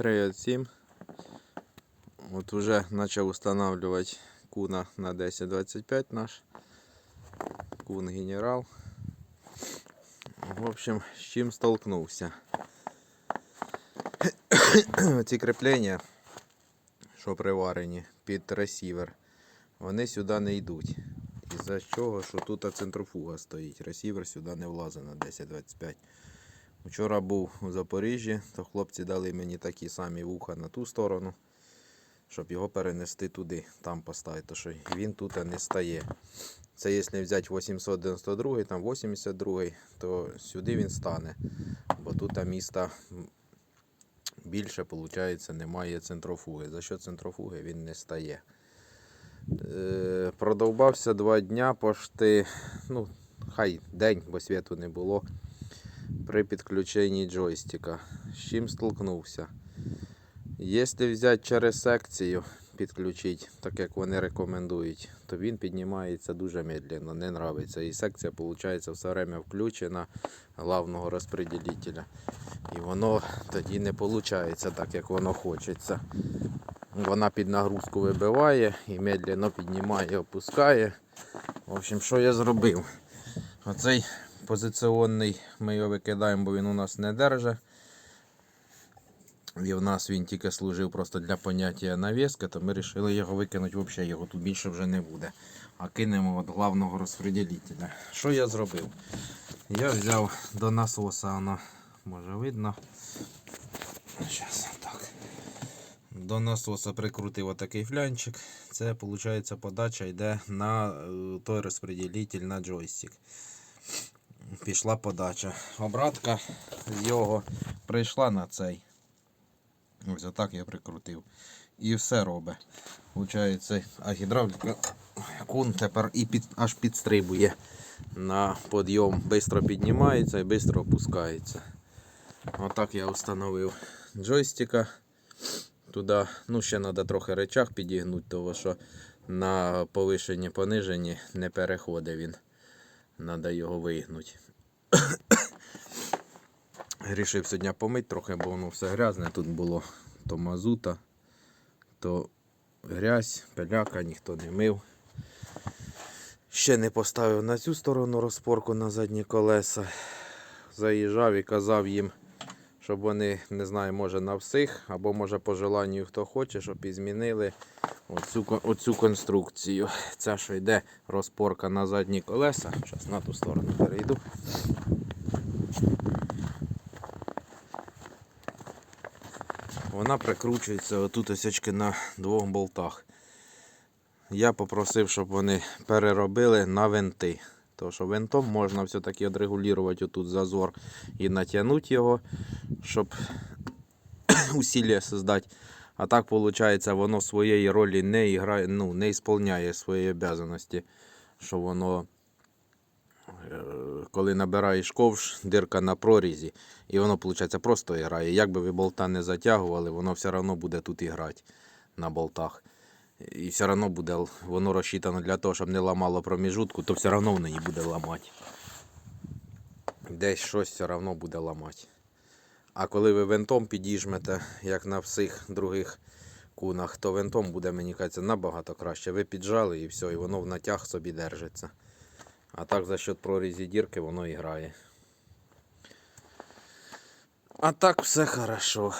Привет всім. От уже почав встановлювати куна на 1025 наш. Кун генерал. В общем, з чим столкнувся. Ці кріплення, що приварені під ресівер, вони сюди не йдуть. Із-за чого, що тут центрофуга стоїть. Ресівер сюди не влазить на 1025. Вчора був у Запоріжжі, то хлопці дали мені такі самі вуха на ту сторону, щоб його перенести туди, там поставити, то що він тут не стає. Це якщо взяти 892, там 82, то сюди він стане. Бо тут міста більше, виходить, немає центрофуги. За що центрофуги він не стає. Е, продовбався два дня, пошти, ну, хай день, бо світу не було при підключенні джойстика. З чим столкнувся? Якщо взяти через секцію, підключити, так як вони рекомендують, то він піднімається дуже медленно, не нравиться. І секція, виходить, все время включена главного розпределителя. І воно тоді не виходить так, як воно хочеться. Вона під нагрузку вибиває і медленно піднімає, опускає. В общем, що я зробив? Оцей позиціонний ми його викидаємо, бо він у нас не держить. І в нас він тільки служив просто для поняття навіски, то ми вирішили його викинути взагалі, його тут більше вже не буде. А кинемо от главного розпределителя. Що я зробив? Я взяв до насоса, воно може видно. Зараз так. До насоса прикрутив отакий флянчик. Це виходить подача йде на е, той розпределитель на джойстик пішла подача. Обратка з його прийшла на цей. Ось отак я прикрутив. І все робить. Получається, а гідравліка кун тепер і під, аж підстрибує на підйом. Бистро піднімається і швидко опускається. Отак я встановив джойстика. Туди, ну ще треба трохи речах підігнути, тому що на повишенні пониженні не переходить він. Треба його вигнути. Рішив сьогодні помити трохи, бо воно все грязне. Тут було то мазута, то грязь, пиляка, ніхто не мив. Ще не поставив на цю сторону розпорку на задні колеса. Заїжджав і казав їм, щоб вони, не знаю, може на всіх, або може по желанню хто хоче, щоб і змінили оцю, оцю конструкцію. Це що йде розпорка на задні колеса. Зараз на ту сторону перейду. Вона прикручується отут осячки на двох болтах. Я попросив, щоб вони переробили на винти. Тому що винтом можна все-таки відрегулювати отут зазор і натягнути його, щоб усилля создати. А так виходить, воно своєї ролі не іграє, ну, не ісполняє свої обов'язки, що воно, е, коли набираєш ковш, дирка на прорізі, і воно, виходить, просто грає. Як би ви болта не затягували, воно все одно буде тут грати на болтах. І все одно буде воно розчитано для того, щоб не ламало проміжутку, то все одно воно її буде ламати. Десь щось все одно буде ламати. А коли ви винтом підіжмете, як на всіх других кунах, то винтом буде, мені кажеться, набагато краще. Ви піджали і все, і воно в натяг собі держиться. А так за счет прорізі дірки воно і грає. А так все хорошо.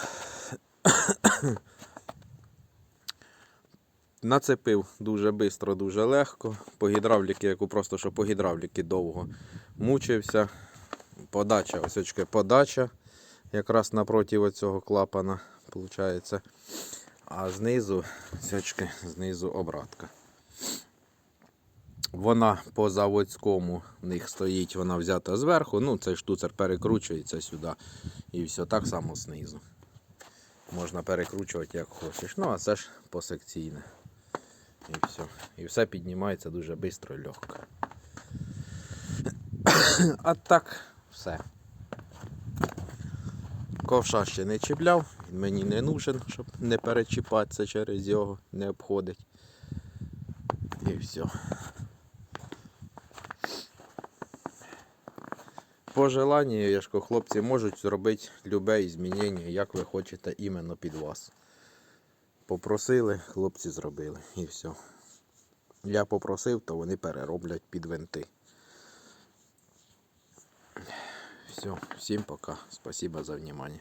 Нацепив дуже швидко, дуже легко. По гідравліки, яку просто що по гідравліки довго мучився. Подача, ось очки подача якраз напроти цього клапана, виходить. А знизу, сячки, знизу обратка. Вона по заводському в них стоїть, вона взята зверху. Ну, цей штуцер перекручується сюди. І все так само знизу. Можна перекручувати як хочеш. Ну, а це ж посекційне. І все. І все піднімається дуже швидко і легко. А так, все. Ковша ще не чіпляв, він мені не нужен, щоб не перечіпатися через його, не обходить. І все. по желанню, ж хлопці можуть зробити любе змінення, як ви хочете, іменно під вас. Попросили, хлопці зробили і все. Я попросив, то вони перероблять під винти. Все, всім пока. Спасибо за внимание.